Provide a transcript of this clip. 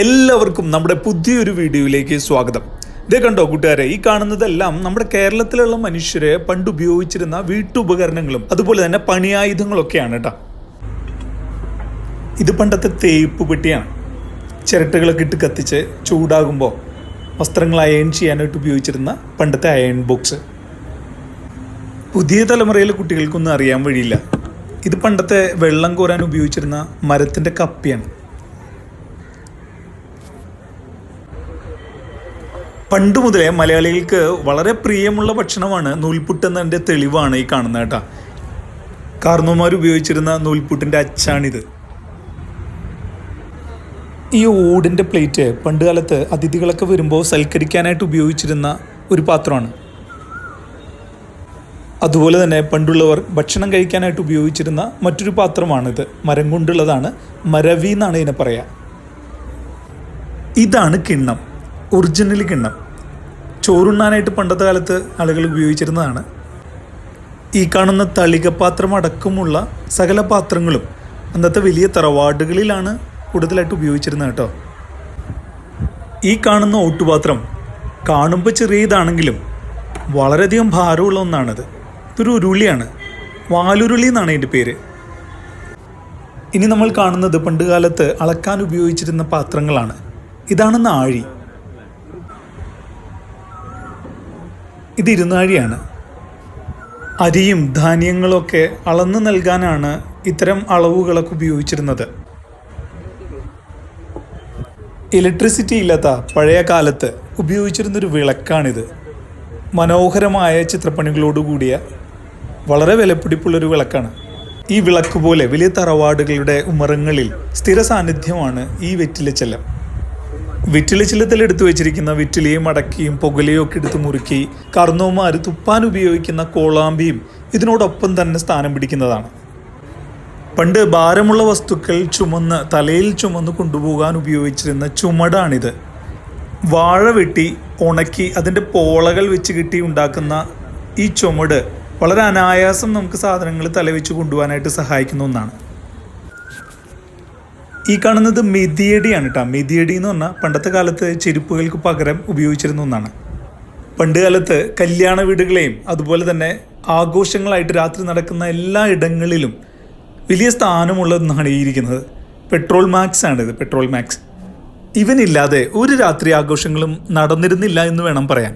എല്ലാവർക്കും നമ്മുടെ പുതിയൊരു വീഡിയോയിലേക്ക് സ്വാഗതം. ഇതേ കണ്ടോ കൂട്ടുകാരെ ഈ കാണുന്നതെല്ലാം നമ്മുടെ കേരളത്തിലുള്ള മനുഷ്യരെ പണ്ട് ഉപയോഗിച്ചിരുന്ന വീട്ടുപകരണങ്ങളും അതുപോലെ തന്നെ പണിയായുധങ്ങളൊക്കെയാണ് കേട്ടോ ഇത് പണ്ടത്തെ തേപ്പ് പെട്ടിയാണ്. ചിരട്ടകളൊക്കെ ഇട്ട് കത്തിച്ച് ചൂടാകുമ്പോൾ വസ്ത്രങ്ങൾ അയൺ ചെയ്യാനായിട്ട് ഉപയോഗിച്ചിരുന്ന പണ്ടത്തെ അയൺ ബോക്സ് പുതിയ തലമുറയിലെ കുട്ടികൾക്കൊന്നും അറിയാൻ വഴിയില്ല. ഇത് പണ്ടത്തെ വെള്ളം കോരാൻ ഉപയോഗിച്ചിരുന്ന മരത്തിന്റെ കപ്പിയാണ്. പണ്ട് മുതലേ മലയാളികൾക്ക് വളരെ പ്രിയമുള്ള ഭക്ഷണമാണ് നൂൽപുട്ട് എന്നതിന്റെ തെളിവാണ് ഈ കാണുന്നത് കേട്ടോ. കാർന്നോമാർ ഉപയോഗിച്ചിരുന്ന നൂൽപുട്ടിന്റെ അച്ചാണിത്. ഈ ഓടിന്റെ പ്ലേറ്റ് പണ്ട് കാലത്ത് അതിഥികളൊക്കെ വരുമ്പോൾ സൽക്കരിക്കാനായിട്ട് ഉപയോഗിച്ചിരുന്ന ഒരു പാത്രമാണ്. അതുപോലെ തന്നെ പണ്ടുള്ളവർ ഭക്ഷണം കഴിക്കാനായിട്ട് ഉപയോഗിച്ചിരുന്ന മറ്റൊരു പാത്രമാണിത്. മരം കൊണ്ടുള്ളതാണ് മരവി എന്നാണ് ഇതിനെ പറയുക ഇതാണ് കിണ്ണം. ഒറിജിനൽ കിണ്ണം. ചോറുണ്ണാനായിട്ട് പണ്ടത്തെ കാലത്ത് ആളുകൾ ഉപയോഗിച്ചിരുന്നതാണ്. ഈ കാണുന്ന തളികപാത്രം അടക്കമുള്ള സകല പാത്രങ്ങളും അന്നത്തെ വലിയ തറവാടുകളിലാണ് കൂടുതലായിട്ട് ഉപയോഗിച്ചിരുന്നത് കേട്ടോ. ഈ കാണുന്ന ഓട്ടുപാത്രം കാണുമ്പോൾ ചെറിയതാണെങ്കിലും വളരെയധികം ഭാരമുള്ള ഒന്നാണത്. ഇതൊരു ഉരുളിയാണ്. വാലുരുളി എന്നാണ് അതിന്റെ പേര്. ഇനി നമ്മൾ കാണുന്നത് പണ്ട് കാലത്ത് അളക്കാൻ ഉപയോഗിച്ചിരുന്ന പാത്രങ്ങളാണ്. ഇതാണ് നാഴി. ഇത് ഇരുന്നാഴിയാണ് അരിയും ധാന്യങ്ങളൊക്കെ അളന്നു നൽകാനാണ് ഇത്തരം അളവുകളൊക്കെ ഉപയോഗിച്ചിരുന്നത്. ഇലക്ട്രിസിറ്റി ഇല്ലാത്ത പഴയ കാലത്ത് ഉപയോഗിച്ചിരുന്നൊരു വിളക്കാണിത്. മനോഹരമായ ചിത്രപ്പണികളോടുകൂടിയ വളരെ വിലപിടിപ്പുള്ളൊരു വിളക്കാണ്. ഈ വിളക്ക് പോലെ വലിയ തറവാടുകളുടെ ഉമറങ്ങളിൽ സ്ഥിര സാന്നിധ്യമാണ് ഈ വെറ്റിലച്ചെല്ലം. വെറ്റിലച്ചില്ലത്തിൽ എടുത്തു വെച്ചിരിക്കുന്ന വിറ്റിലിയും അടക്കിയും പുകലയും ഒക്കെ എടുത്ത് മുറുക്കി കർണവുമാർ തുപ്പാൻ ഉപയോഗിക്കുന്ന കോളാമ്പിയും ഇതിനോടൊപ്പം തന്നെ സ്ഥാനം പിടിക്കുന്നതാണ്. പണ്ട് ഭാരമുള്ള വസ്തുക്കൾ ചുമന്ന് തലയിൽ ചുമന്ന് കൊണ്ടുപോകാൻ ഉപയോഗിച്ചിരുന്ന ചുമടാണിത്. വാഴ വെട്ടി ഉണക്കി അതിന്റെ പോളകൾ വെച്ച് കിട്ടി ഉണ്ടാക്കുന്ന ഈ ചുമട് വളരെ അനായാസം നമുക്ക് സാധനങ്ങൾ തലവെച്ച് കൊണ്ടുപോകാനായിട്ട് സഹായിക്കുന്ന ഒന്നാണ്. ഈ കാണുന്നത് മെതിയടിയാണ് കേട്ടോ മെതിയടി എന്ന് പറഞ്ഞാൽ പണ്ടത്തെ കാലത്ത് ചെരുപ്പുകൾക്ക് പകരം ഉപയോഗിച്ചിരുന്ന ഒന്നാണ്. പണ്ട് കാലത്ത് കല്യാണ വീടുകളെയും അതുപോലെ തന്നെ ആഘോഷങ്ങളായിട്ട് രാത്രി നടക്കുന്ന എല്ലാ ഇടങ്ങളിലും വലിയ സ്ഥാനമുള്ള ഒന്നാണ് ഈ ഇരിക്കുന്നത്. പെട്രോൾ മാക്സ് ആണിത് പെട്രോൾ മാക്സ്. ഇവനില്ലാതെ ഒരു രാത്രി ആഘോഷങ്ങളും നടന്നിരുന്നില്ല എന്ന് വേണം പറയാൻ.